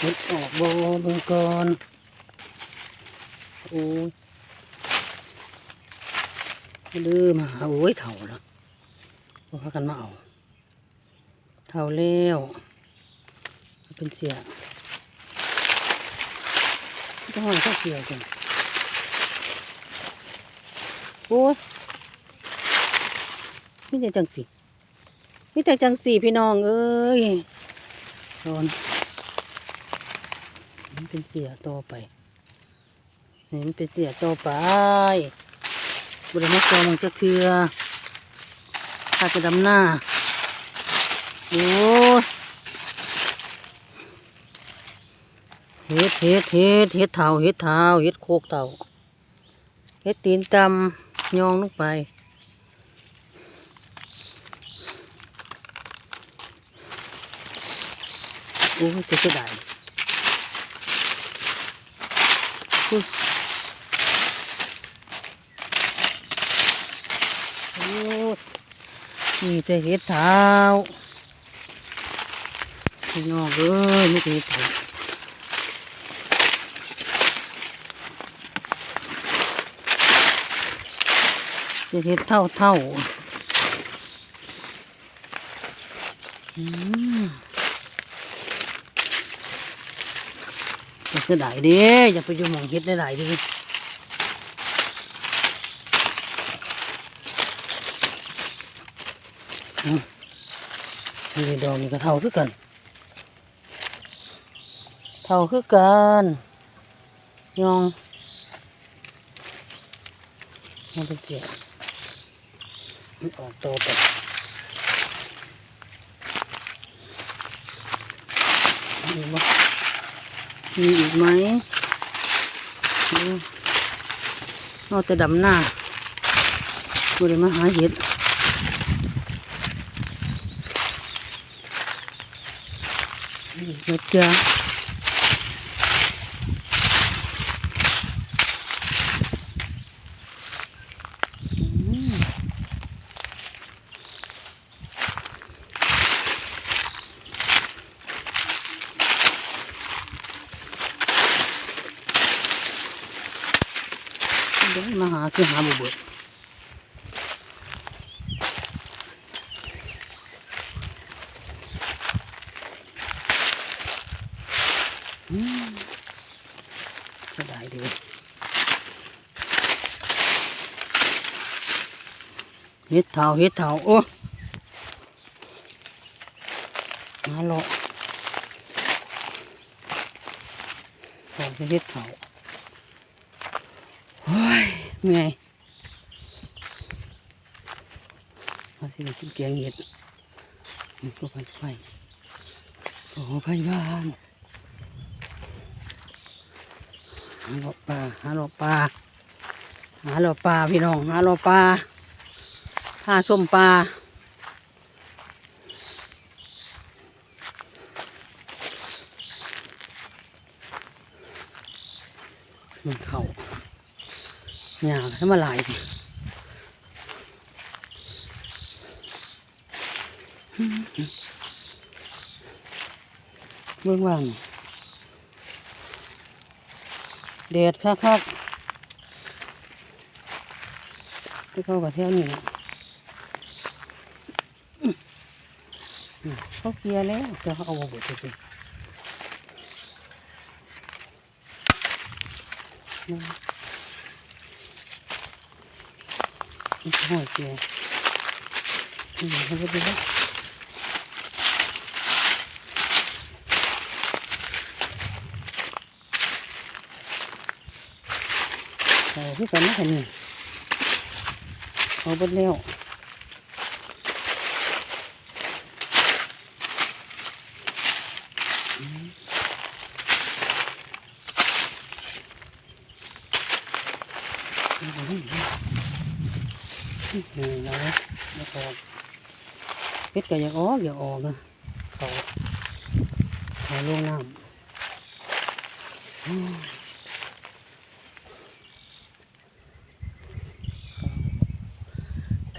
เห็ดออกบอบึงก่อนโอ้ยลืมมาหาโอ้ยเถ่าแล้วพากันมาเอาเถ่าแล้วเป็นเสียต้องหาข้าเสียจังโอ้ยมีแต่จังสิมีแต่จังสีพี่น้องเอ้ยโดน มันเป็นเสียต่อไปนี่มันเป็นเสียต่อไปบริมาจอมังจะเทือถ้าจะดำหน้าโอ้เฮ็ดเฮ็ดเฮ็ดเฮ็ดเท้าเฮ็ดเท้าเฮ็ดโคกเต่าเฮ็ดตีนตำยองลงไปโอ้จะเสียดาย โอ้ยมีแต่เห็ดเท้าพี่น้องเอ้ยมีแต่เห็ดเท้าจะเห็ดเท่าเท่าอืม จะเสียดายเด้อย่าไปอยู่หมองเห็ดได้หลายเดินี่ดอกนี่ก็เท่าคือกัน เท่าคือกันยองมันเป็นเจียมันออกโตไปมีบ่ มีอีกไหมดูเอาแต่ดำหน้าบ่ได้มาหาเห็ดนะจ๊ะอืม เดี๋ยวมาหาคือหาบุเบิดก็ได้ดีเฮ็ดเท้าเฮ็ดเท้าโอ้มาหลอกขอเฮ็ดเท้า เมื่อยมาสิไปกินแกงเห็ดนี่ก็ไปไปโอ้ไปบ้านหาหลอปลาหาหลอปลาหาหลอปลาพี่น้องหาหลอปลาหาส้มปลามันเข่า หยาบถ้ามาหลายเบื้องว่างเด็ดคักคักที่เขากับเที่ยวนี่นะเขาเคลียร์แล้วจะเขาเอาบดไปนี่นี่ หอยเกียร์นี่เขาจะไปแล้วใส่ที่กันนะคันนี้เอาบดแล้วอืม นี่นี่นะแล้วก็เป็ดก็อยากออกอยากออกนะเขาเขาลงน้ำ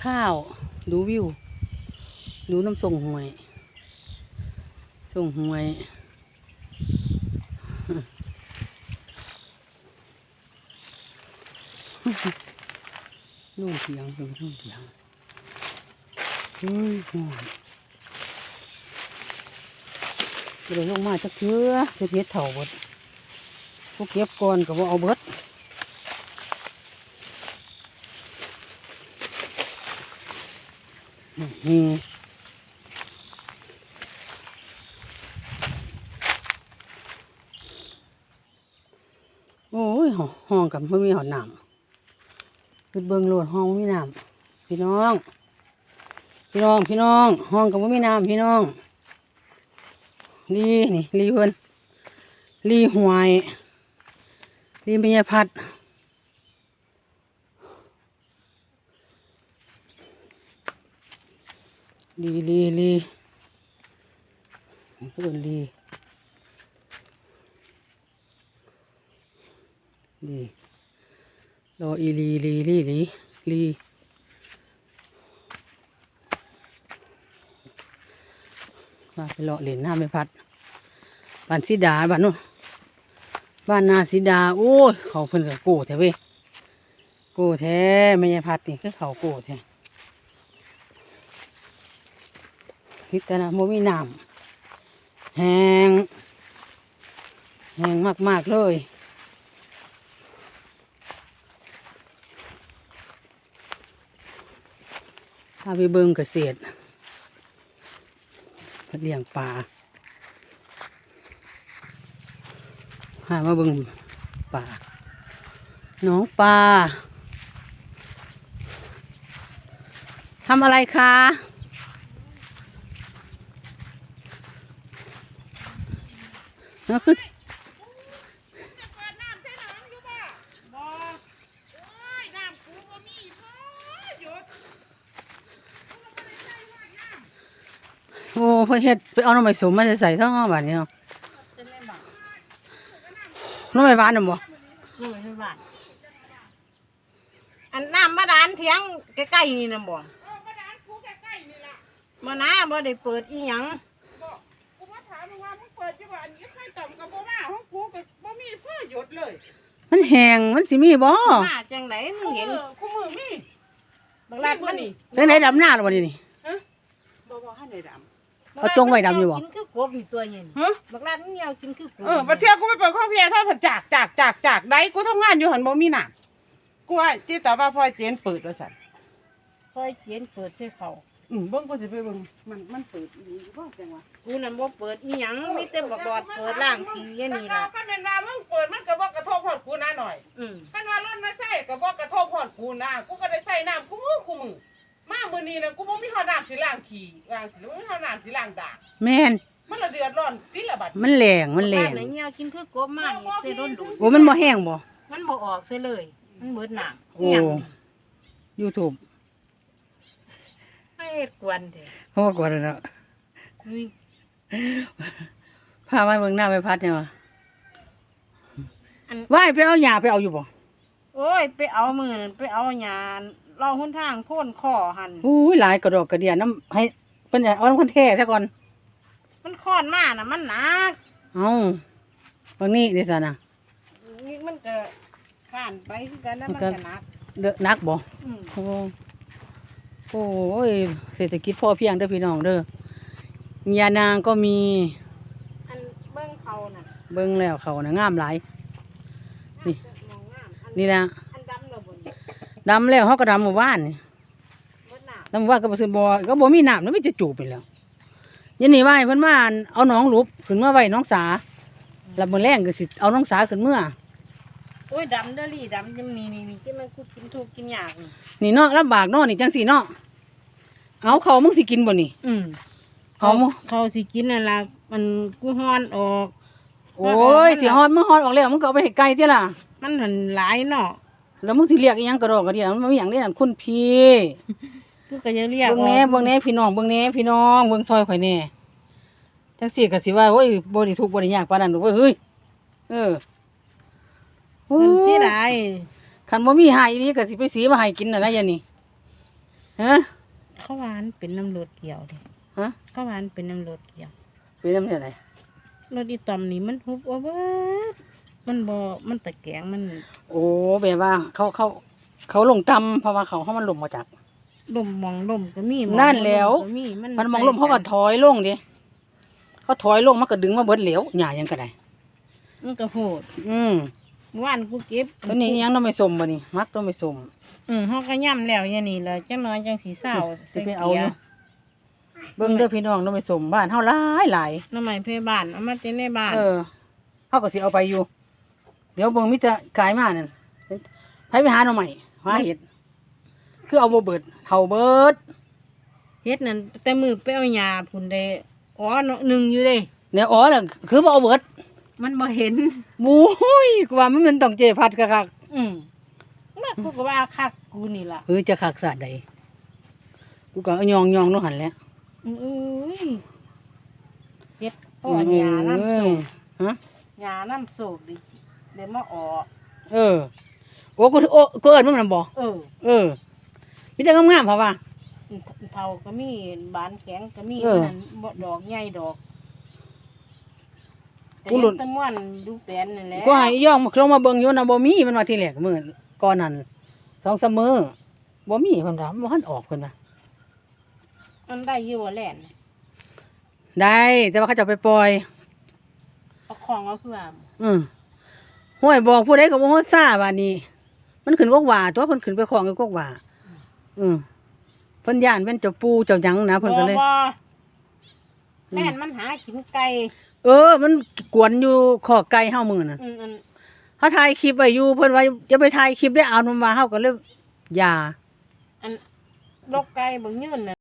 ข้าว ดูวิว ดูน้ำส่งหวย ส่งหวย นู่นเถียงตรงนู่นเถียงเฮ้ยห่อนเดี๋ยวลงมาจะเคือเฮ็ดเฮ็ดเถ่าบดพวกเก็บก่อนก็บ่เอาเบิดนี่โอ้ยห้องกับไม่มีหอน้ำ คือเบิงโหลดห้องบ่มีน้ำพี่น้อง พี่น้องพี่น้อง ห้องกับไม่มีน้ำพี่น้องลีนี่ลีเพิ่นลีหวยลีเมียพัดลีลีลีนี่ก็เป็นลีลี รออีลีลีลีลีลีว่าไปเลาะเล่นน้ำไม่พัดบ้านสีดาบ้านนู้นบ้านนาสีดา โอ้ยเขาเพิ่นกับโก้แท้เว้ยโก้แท้ไม่ใช่พัดนี่คือเขาโก้แท้พิจารณาโมมีน้ำแห้งแห้งมาก ๆ เลย พาไปเบิ่งเกษตรเลี้ยงปลาหามาเบิ่งปลาน้องปลาทำอะไรคะแล้วคือ เปิดน้ำใส่หนังอยู่บ่บ่โอ้ยน้ำกูบ่มีพ่อหยุดกูบ่ได้ใส่หอดน้ำ โอ้เพิ่นเฮ็ดไปเอาน้ำใบสมมาใส่ทั้งห้องบ้านนี้เนาะเป็นไรบ้างน้ำใบหวานน่ะบ่นี่เป็นบ้านอันน้ำบาดาลเถียงใกล้ๆนี่นะบ่เออบาดาลกูใกล้ๆนี่ล่ะบ่นะบ่ได้เปิดอีหยังบ่กูมาถามมึงว่ามึงเปิดอยู่บ่อันนี้ใครต่อมกับบ่มาของกูก็บ่มีพ่อหยุดเลยมันแห้งมันสิมีบ่มาจังไดมึงเห็นคู่มือมีบางลาดมันนี่เป็นไหนดำหน้าหรอบ่นี่นี่บ่บ่ให้ได้ด เอาจงไว้ดำอยู่บ่ กินคือกบอยู่ตัวเย็นำฮะบางลาดมันเหี่ยวกินคือกบเออบัดเที่ยกูไปเปิดข้อเพียถ้าผัดจากจากจากจากใดกูทำงานอยู่หันบ่มีหนักกูว่าจิตาว่าพลอยเจนเปิดว่าซั่นค่อยเขียนเปิดใส่เขาอืมเบิ่งกูสิไปเบิ่งมันมันเปิดอีหลีอยู่บ่จังวะกูนั่นบ่เปิดอีหยังมีแต่บักบอดเปิดล่างทีแค่นี้ล่ะคันแม่นว่ามึงเปิดมันก็บ่กระทบฮอดกูนะหน่อยอืมคันว่ารถมาใส่ก็บ่กระทบฮอดกูนะกูก็ได้ใส่น้ำกูมือกูมือ มามื้อนี้นะกูบ่มีฮอดน้ำสิล้างขี้ล้างสิบ่มีฮอดน้ำสิล้างดากแม่นมันละเดือดร้อนติละบัดมันแรงมันแรบ้างนไหนเหี่ยวกินคือกบมานี่แต่โดนดูดโอ้มันบ่แห้งบ่ มันบ่ออกซะเลย มันเบิดหนักโอ้ YouTube ให้เฮ็ดกวนเด้เพราะว่ากว่าแล้วนี่พามาเบิ่งหน้าไปพัดเนี่ยว่ะอันว่ายไปเอาหญ้าไปเอาอยู่บ่โอ้ย ไปเอามือนั่นไปเอาหยา ลองหนทางโพ่นคอหันอู้ยหลายกระดอกกระเดียน้ำให้เพิ่นจะเอาน้ำคนแท้ซะก่อนมันค้อนมาน่ะ มันหนักเอาบางนี้ดิซะนะนี่มันก็ข้านไปคือกันนะมัมันนก็ก็หนักเด้อนักบ่อืมโอ้โอ้ยเศรษฐกิจพอเพียงเด้อพี่น้องเด้อยานางก็มี อันเบิ่งเขาน่ะเบิ่งแล้วเขาน่ะงามหลาย นี่ มองงามอัน นี่นะอันดำเราบน ดำแล้วเฮาก็ดำหมู่บ้านนี่เบิดหนักดำหมู่บ้านก็บ่ซื้อบ่ก็บ่มีน้ำแล้วมีแต่จูบไปแล้วยันนี่ว่าให้เพิ่นมาเอาน้องหลุบขึ้นมาไว้น้องสาแล้วมื้อแรงก็สิเอาน้องสาขึ้นเมื่อโอ้ยดำเดอรี่ดำจำนี่นี่นี่ที่มันกูกินถูกกินยากนี่นี่เนาะลำบากเนาะนี่จังซี่เนาะเอาเขามึงสิกินบ่นี่ อืมเอาหมเขาสิกินนั่นล่ะมันกูฮ้อนออก โอ้ยสิฮอดมึงฮอดออกแล้วมึงก็เอาไปให้ไก่ติล่ะ มันหันหลายเนาะ แล้วมึงสิเรียกอีหยังกระดอกกระเดียมันบ่มีหยังได้นั่นคุณพี่กูก็จะเรียกเบิ่งแหน่ออกเบิ่งแหน่พี่น้องเบิ่งแหน่พี่น้องเบิ่งซอยข่อยแหน่จังซี่ก็สิว่าโอ้ยบ่ได้ทุกข์บ่ได้ยากปานนั้นดอกเว้ยเฮ้ยเออโอ้มันสิยได้ คันบ่มีหายอีหลีก็สิไปสีมาให้กินน่ะนะยะนี่ฮะข้าวหวานเป็นน้ำรดเกี่ยวเด้ฮะข้าวหวานเป็นน้ำรดเกี่ยวเป็นน้ำเท่าไหร่รถอีตอมนี่มันหุบเอาเบิด มันบ่มันตะแกรงมันโอ้แบบว่าเขาเขาเขาลงตำเพราะว่าเขาเขามันลมมาจาก ลมมองลมก็มีมนั่นแล้ว ก็มีมันมันมองลมเขาก็ถอยลงดิเขาถอยลงมันก็ดึงมาเบิดเหลวหย่ายังก็ได้มันก็โหดอืมเมื่อวานกูเก็บตัวนี้ยังต้องไม่สมบ่นี่มักต้องไม่สมอืมเฮาก็ย่ํแล้วอย่างนี้แหละจังน้อยจังสิเศร้าสิไปเอาอยู่เบิ่งเด้อพี่น้องต้องไม่สมบ้านเฮาหลายหลายน้ำไม้เพบ้านเอามาแต่ในบ้านเออเฮาก็สิเอาไปอยู่เดี๋ยวเบิ่งมิจะกายมานั่นให้ไปหาหน่อใหม่หาเห็ด คือเอาบ่เบิดเท่าเบิดเฮ็ดนั่นแต่มือไปเอาหญ้าพุ่นได้อ๋อเนาะหนึ่งอยู่เด้เนี่ยอ๋อน่ะคือบ่เอาเบิด มันบ่เห็นบู้ยกูว่ามันมันต้องเจพัดคักอืมแล้วกูก็ว่าคักกูนี่ล่ะๆเฮ้ยจะคักสาดใดกูก็เอายองๆลงหันแหล้วอือเอ้ยเฮ็ดพ่อหญ้าน้ำโศกฮะหญ้าน้ำโศกดิ เดี๋ยวมาออกเออ โอ้กูโอ้กูเอิ้นมึงนั่นบ่เออเออมีแต่งามๆเพราะว่าเท่าก็มีบานแข็งก็มีเออนั่นบ่ดอกใหญ่ดอกกูหลุด แต่เห็นแตะม่วนดูแปลนนั่นแหละกูให้ย่องมาลงมาเบิ่งอยู่นะบ่มีมันว่าที่แรกมื้อก่อนนั้นสองสามมื้อบ่มีเพิ่นว่าบ่ทันออกเพิ่นว่ามันได้อยู่ว่าแล่นได้ แต่ว่าเขาจะเอาไปปล่อยเอาของเอาคือว่าอือ ห้วยบอกผู้ใดก็บ่ฮู้ซ่าว่านี่มันขึ้นกกว่าตัวเพิ่นขึ้นไปของอยู่กกว่าอือเพิ่นย่านเป็นเจ้าปู่เจ้าหยังนะเพิ่นก็เลย บ่บ่แล่นมันหากินไก่เออ มันกวนอยู่ขอไก่เฮามื้อน่ะอืมอันเขาถ่ายคลิปไว้อยู่เพิ่นว่าจะไปถ่ายคลิปได้เอานำมาเฮาก็เลยอย่า อันลกไก่บ่ยืนน่ะ